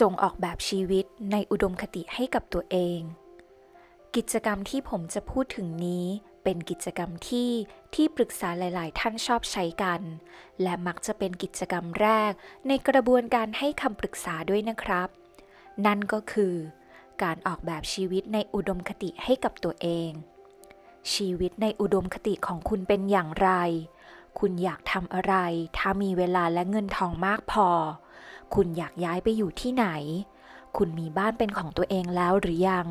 จงออกแบบชีวิตในอุดมคติให้กับตัวเอง กิจกรรมที่ผมจะพูดถึงนี้เป็นกิจกรรมที่ที่ปรึกษาหลาย ๆ ท่านชอบใช้กัน และมักจะเป็นกิจกรรมแรกในกระบวนการให้คำปรึกษาด้วยนะครับ นั่นก็คือ การออกแบบชีวิตในอุดมคติให้กับตัวเอง ชีวิตในอุดมคติของคุณเป็นอย่างไร คุณอยากทำอะไร ถ้ามีเวลาและเงินทองมากพอ คุณอยากย้ายไปอยู่ที่ไหน คุณมีบ้านเป็นของตัวเองแล้วหรือยัง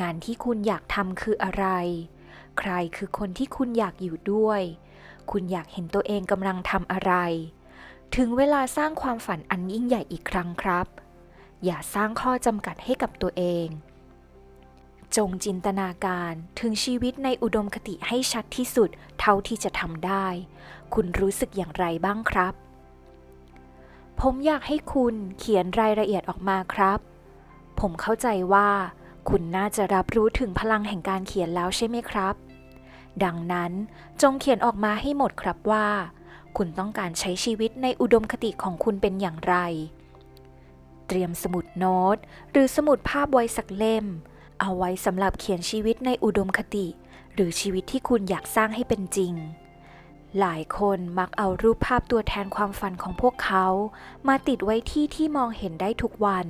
งานที่คุณอยากทำคืออะไร ใครคือคนที่คุณอยากอยู่ด้วย คุณอยากเห็นตัวเองกำลังทำอะไร ถึงเวลาสร้างความฝันอันยิ่งใหญ่อีกครั้งครับ อย่าสร้างข้อจำกัดให้กับตัวเอง จงจินตนาการถึงชีวิตในอุดมคติให้ชัดที่สุดเท่าที่จะทำได้ คุณรู้สึกอย่างไรบ้างครับ ผมอยากให้คุณเขียนรายละเอียดออกมาครับ ผมเข้าใจว่า คุณน่าจะรับรู้ถึงพลังแห่งการเขียนแล้วใช่ไหมครับ ดังนั้นจงเขียนออกมาให้หมดครับว่า คุณต้องการใช้ชีวิตในอุดมคติของคุณเป็นอย่างไร เตรียมสมุดโน้ต หรือสมุดภาพไว้สักเล่ม เอาไว้สำหรับเขียนชีวิตในอุดมคติ หรือชีวิตที่คุณอยากสร้างให้เป็นจริง หลายคนมักเอารูปภาพตัวแทนความฝันของพวกเขา มาติดไว้ที่ที่มองเห็นได้ทุกวัน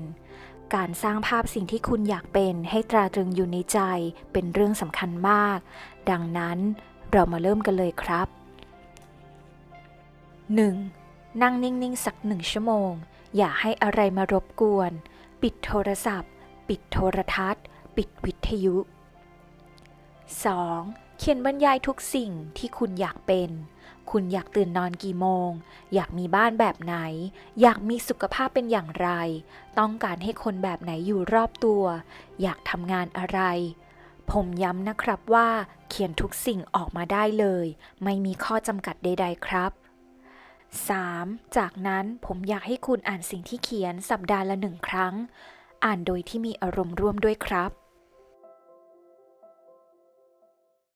การสร้างภาพสิ่งที่คุณอยากเป็นให้ตราตรึงอยู่ในใจเป็นเรื่องสำคัญมาก ดังนั้นเรามาเริ่มกันเลยครับ 1. นั่งนิ่ง ๆ สักหนึ่งชั่วโมง อย่าให้อะไรมารบกวน ปิดโทรศัพท์ ปิดโทรทัศน์ ปิดวิทยุ 2. เขียนบรรยายทุกสิ่งที่คุณอยากเป็น คุณอยากตื่นนอนกี่โมง อยากมีบ้านแบบไหน อยากมีสุขภาพเป็นอย่างไร ต้องการให้คนแบบไหนอยู่รอบตัว อยากทำงานอะไร ผมย้ำนะครับว่า เขียนทุกสิ่งออกมาได้เลย ไม่มีข้อจำกัดใด ๆ ครับ 3. จากนั้นผมอยากให้คุณอ่านสิ่งที่เขียนสัปดาห์ละหนึ่งครั้ง อ่านโดยที่มีอารมณ์ร่วมด้วยครับ